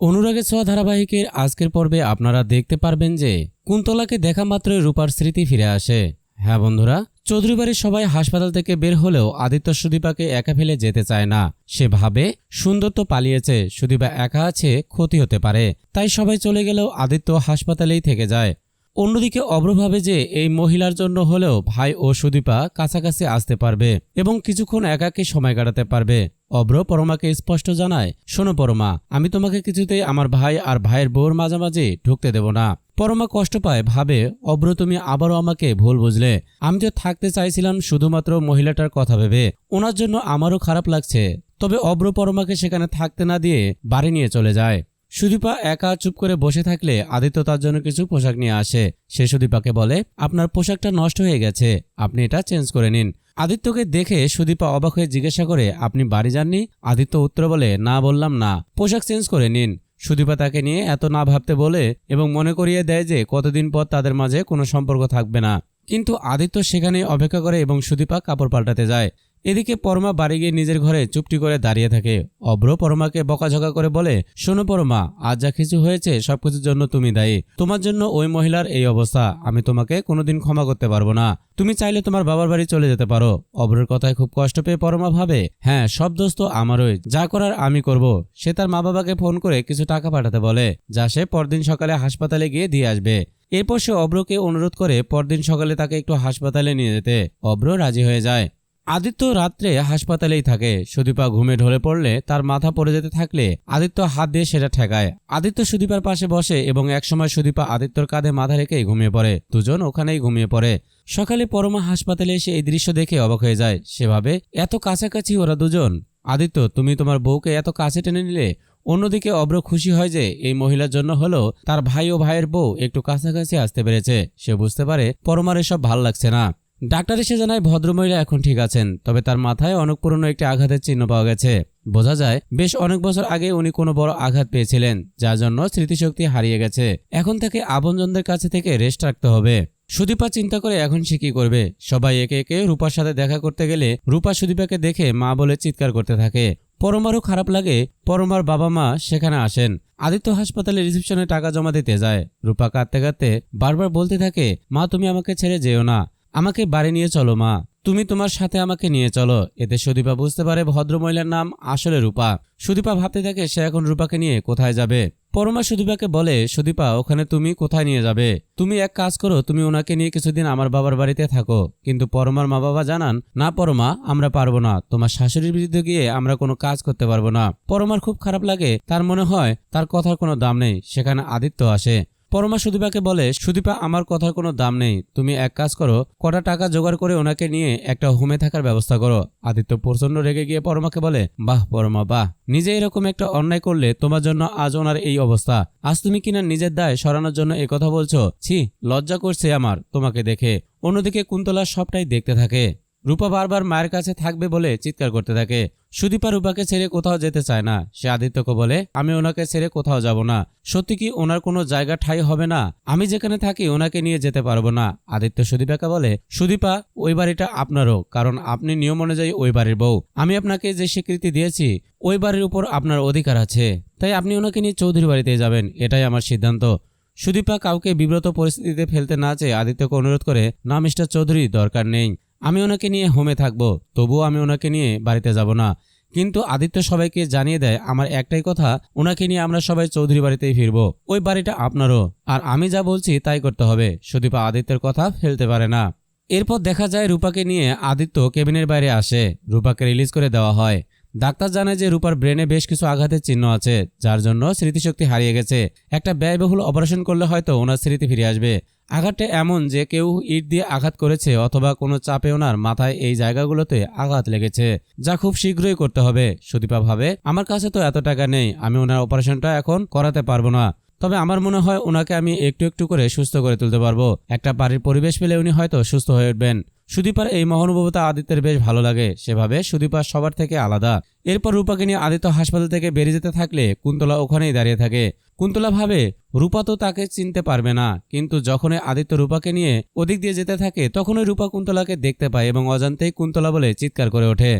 অনুরাগের ছোঁয়া ধারাবাহিকের আজকের পর্বে আপনারা দেখতে পারবেন যে কুন্তলাকে দেখা মাত্রই রূপার স্মৃতি ফিরে আসে। হ্যাঁ বন্ধুরা চৌধুরী বাড়ির সবাই হাসপাতাল থেকে বের হলেও আদিত্য সুদীপাকে একা ফেলে যেতে চায় না। সে ভাবে সুন্দর তো পালিয়েছে, সুদীপা একা আছে, ক্ষতি হতে পারে। তাই সবাই চলে গেলেও আদিত্য হাসপাতালেই থেকে যায়। অন্যদিকে অব্র ভাবে যে এই মহিলার জন্য হলেও ভাই ও সুদীপা কাছাকাছি আসতে পারবে এবং কিছুক্ষণ একাকে সময় কাটাতে পারবে। অব্র পরমাকে স্পষ্ট জানায়, শোনো পরমা, আমি তোমাকে কিছুতেই আমার ভাই আর ভাইয়ের বউর মাঝামাঝি ঢুকতে দেব না। পরমা কষ্ট পায়, ভাবে অব্র তুমি আবারও আমাকে ভুল বুঝলে। আমি তো থাকতে চাইছিলাম শুধুমাত্র মহিলাটার কথা ভেবে। ওনার জন্য আমারও খারাপ লাগছে। তবে অব্র পরমাকে সেখানে থাকতে না দিয়ে বাড়ি নিয়ে চলে যায়। সুদীপা একা চুপ করে বসে থাকলে আদিত্য তার জন্য কিছু পোশাক নিয়ে আসে। সে সুদীপাকে বলে, আপনার পোশাকটা নষ্ট হয়ে গেছে, আপনি এটা চেঞ্জ করে নিন। আদিত্যকে দেখে সুদীপা অবাক হয়ে জিজ্ঞাসা করে, আপনি বাড়ি যাননি? আদিত্য উত্তর বলে, না, বললাম না, পোশাক চেঞ্জ করে নিন। সুদীপা তাকে নিয়ে এত না ভাবতে বলে এবং মনে করিয়ে দেয় যে, কতদিন পর তাদের মাঝে কোনো সম্পর্ক থাকবে না। কিন্তু আদিত্য সেখানে অপেক্ষা করে এবং সুদীপা কাপড় পাল্টাতে যায়। এদিকে পরমা বাড়ি গিয়ে নিজের ঘরে চুপটি করে দাঁড়িয়ে থাকে। অব্র পরমাকে বকাঝকা করে বলে, শোনো পরমা, আজ যা কিছু হয়েছে সবকিছুর জন্য তুমি দায়ী। তোমার জন্য ওই মহিলার এই অবস্থা। আমি তোমাকে কোনোদিন ক্ষমা করতে পারব না। তুমি চাইলে তোমার বাবার বাড়ি চলে যেতে পারো অব্রের কথায় খুব কষ্ট পেয়ে পরমা ভাবে হ্যাঁ সব দোষ তো আমারই। যা করার আমি করব সে তার মা বাবাকে ফোন করে কিছু টাকা পাঠাতে বলে, যা সে পরদিন সকালে হাসপাতালে গিয়ে দিয়ে আসবে। এরপর সে অব্রকে অনুরোধ করে পরদিন সকালে তাকে একটু হাসপাতালে নিয়ে যেতে। অব্র রাজি হয়ে যায়। আদিত্য রাত্রে হাসপাতালেই থাকে। সুদীপা ঘুমে ঢলে পড়লে তার মাথা পড়ে যেতে থাকলে আদিত্য হাত দিয়ে সেটা ঠেকায়। আদিত্য সুদীপার পাশে বসে এবং একসময় সুদীপা আদিত্যর কাঁধে মাথা রেখেই ঘুমিয়ে পড়ে। দুজন ওখানেই ঘুমিয়ে পড়ে। সকালে পরমা হাসপাতালে এসে এই দৃশ্য দেখে অবাক হয়ে যায়। সেভাবে এত কাছাকাছি ওরা দুজন? আদিত্য, তুমি তোমার বউকে এত কাছে টেনে নিলে? অন্যদিকে অব্র খুশি হয় যে এই মহিলার জন্য হলো তার ভাই ও ভাইয়ের বউ একটু কাছাকাছি আসতে পেরেছে। সে বুঝতে পারে পরমার এসব ভালো লাগছে না। ডাক্তার এসে জানায়, ভদ্রমহিলা এখন ঠিক আছেন, তবে তার মাথায় অনেক পুরনো একটি আঘাতের চিহ্ন পাওয়া গেছে। বোঝা যায়, বেশ অনেক বছর আগে উনি কোনো বড় আঘাত পেয়েছিলেন, যার জন্য স্মৃতিশক্তি হারিয়ে গেছে। এখন থেকে আপনজনদের কাছে থেকে রেস্ট রাখতে হবে। সুদীপা চিন্তা করে, এখন সে কি করবে? সবাই একে একে রূপার সাথে দেখা করতে গেলে রূপা সুদীপাকে দেখে মা বলে চিৎকার করতে থাকে। পরমারও খারাপ লাগে, পরমার বাবা মা সেখানে আসেন। আদিত্য হাসপাতালে রিসেপশনে টাকা জমা দিতে যায়। রূপা কাঁদতে কাঁদতে বারবার বলতে থাকে, মা, তুমি আমাকে ছেড়ে যেও না। আমাকে বাড়ি নিয়ে চলো, মা। তুমি তোমার সাথে আমাকে নিয়ে চলো। এতে সুদীপা বুঝতে পারে ভদ্রমহিলার নাম আসলে রূপা। সুদীপা ভাবতে থাকে সে এখন রূপাকে নিয়ে কোথায় যাবে। পরমা সুদীপাকে বলে, সুদীপা, ওখানে তুমি কোথায় নিয়ে যাবে? তুমি এক কাজ করো, তুমি ওনাকে নিয়ে কিছুদিন আমার বাবার বাড়িতে থাকো। কিন্তু পরমার মা বাবা জানান, না পরমা, আমরা পারব না। তোমার শাশুড়ির বিরুদ্ধে গিয়ে আমরা কোনো কাজ করতে পারব না। পরমার খুব খারাপ লাগে। তার মনে হয়, তার কথার কোনো দাম নেই। সেখানে আদিত্য আসে। পরমা সুদীপাকে বলে, সুদীপা, আমার কথার কোনো দাম নেই। তুমি এক কাজ করো, কটা টাকা জোগাড় করে ওনাকে নিয়ে একটা হোমে থাকার ব্যবস্থা করো। আদিত্য প্রচণ্ড রেগে গিয়ে পরমাকে বলে, বাহ, পরমা, বাহ। নিজে এরকম একটা অন্যায় করলে তোমার জন্য আজ ওনার এই অবস্থা। আজ তুমি কিনা নিজের দায় সরানোর জন্য কথা বলছো? ছি, লজ্জা করছে আমার তোমাকে দেখে। অন্যদিকে কুন্তলা সবটাই দেখতে থাকে। রূপা বারবার মায়ের কাছে থাকবে বলে চিৎকার করতে থাকে। সুদীপা রূপাকে ছেড়ে কোথাও যেতে চায় না। সে আদিত্যকে বলে, আমি ওনাকে ছেড়ে কোথাও যাব না। সত্যি কি ওনার কোনো জায়গা ঠাই হবে না? আমি যেখানে থাকি ওনাকে নিয়ে যেতে পারব না। আদিত্য সুদীপাকে বলে, সুদীপা, ওই বাড়িটা আপনারও, কারণ আপনি নিয়ম অনুযায়ী ওই বাড়ির বউ। আমি আপনাকে যে স্বীকৃতি দিয়েছি, ওই বাড়ির উপর আপনার অধিকার আছে। তাই আপনি ওনাকে নিয়ে চৌধুরী বাড়িতে যাবেন। এটাই আমার সিদ্ধান্ত। সুদীপা কাউকে বিব্রত পরিস্থিতিতে ফেলতে না চেয়ে আদিত্যকে অনুরোধ করে, না, মিস্টার চৌধুরী, দরকার নেই। আমি ওনাকে নিয়ে হোমে থাকব, তবুও আমি ওনাকে নিয়ে বাড়িতে যাব না। কিন্তু আদিত্য সবাইকে জানিয়ে দেয়, আমার একটাই কথা, ওনাকে নিয়ে আমরা সবাই চৌধুরী বাড়িতেই ফিরবো। ওই বাড়িটা আপনারও। আর আমি যা বলছি তাই করতে হবে। সুদীপা আদিত্যের কথা ফেলতে পারে না। এরপর দেখা যায় রূপাকে নিয়ে আদিত্য কেবিনের বাইরে আসে। রূপাকে রিলিজ করে দেওয়া হয়। ডাক্তার জানায় যে রূপার ব্রেনে বেশ কিছু আঘাতের চিহ্ন আছে, যার জন্য স্মৃতিশক্তি হারিয়ে গেছে। একটা ব্যয়বহুল অপারেশন করলে হয়তো ওনার স্মৃতি ফিরে আসবে। আঘাতটা এমন যে কেউ ইট দিয়ে আঘাত করেছে অথবা কোনো চাপে ওনার মাথায় এই জায়গাগুলোতে আঘাত লেগেছে, যা খুব শীঘ্রই করতে হবে। সুদীপা ভাবে, আমার কাছে তো এত টাকা নেই, আমি ওনার অপারেশনটা এখন করাতে পারব না। তবে আমার মনে হয় ওনাকে আমি একটু একটু করে সুস্থ করে তুলতে পারব। একটা বাড়ির পরিবেশ পেলে উনি হয়তো সুস্থ হয়ে উঠবেন। সুদীপার এই মহানুভবতা আদিত্যের বেশ ভালো লাগে। সেভাবে সুদীপা সবার থেকে আলাদা। এরপর রূপাকে নিয়ে আদিত্য হাসপাতাল থেকে বেরিয়ে যেতে থাকলে কুন্তলা ওখানেই দাঁড়িয়ে থাকে। কুন্তলা ভাবে, রূপা তো তাকে চিনতে পারবে না, কিন্তু যখনই আদিত্য রূপাকে নিয়ে ওদিক দিয়ে যেতে থাকে, তখনই রূপা কুন্তলাকে দেখতে পায় এবং অজান্তেই কুন্তলা বলে চিৎকার করে ওঠে।